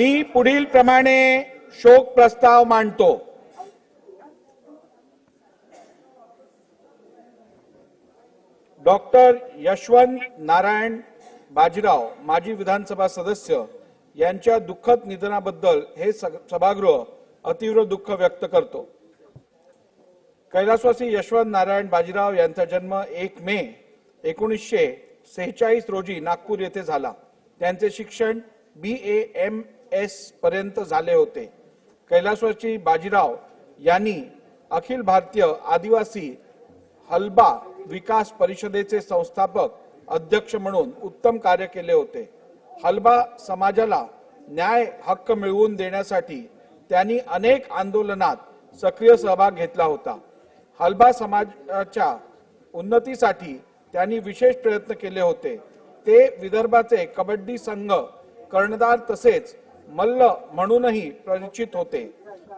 मी पुढील प्रमाणे शोक प्रस्ताव मांडतो. डॉक्टर यशवंत नारायण बाजीराव माजी विधानसभा सदस्य यांच्या दुःखद निधनाबद्दल हे स- सभागृह अतीव्र दुःख व्यक्त करतो. कैलासवासी यशवंत नारायण बाजीराव यांचा जन्म एक मे एकोणीसशे सेहेचाळीस रोजी नागपूर येथे झाला. त्यांचे शिक्षण बी ए एम एस पर्यंत झाले होते. कैलासवासी बाजीराव यांनी अखिल भारतीय आदिवासी हलबा विकास परिषदेचे संस्थापक अध्यक्ष म्हणून उत्तम कार्य केले होते. हलबा समाजाला न्याय हक्क मिळवून देण्यासाठी त्यांनी अनेक आंदोलनात सक्रिय सहभाग घेतला होता. हलबा समाजाच्या उन्नतीसाठी त्यांनी विशेष प्रयत्न केले होते. ते विदर्भाचे कबड्डी संघ कर्णधार तसेच मल्ल म्हणूनही परिचित होते.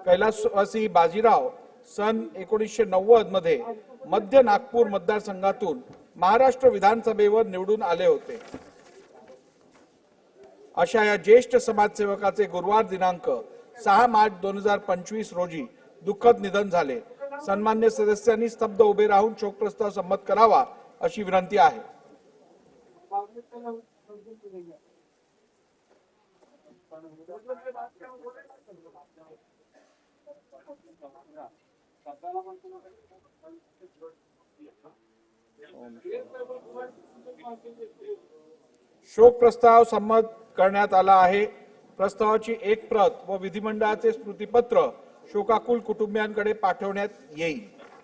कैलासवासी बाजीराव सन एकोणीसशे नव्वदमध्ये मध्य नागपूर मतदारसंघातून महाराष्ट्र विधानसभेवर निवडून आले होते. अशा या ज्येष्ठ समाजसेवकाचे गुरुवार दिनांक सहा मार्च दोन हजार पंचवीस रोजी दुःखद निधन झाले. सन्मान्य सदस्यांनी स्तब्ध उभे राहून शोक प्रस्ताव संमत करावा अशी विनंती आहे. शोक प्रस्ताव संमत करण्यात आला आहे. प्रस्तावाची एक प्रत व विधिमंडळाचे स्मृतीपत्र शोकाकुल कुटुंबियांकडे पाठवण्यात येईल.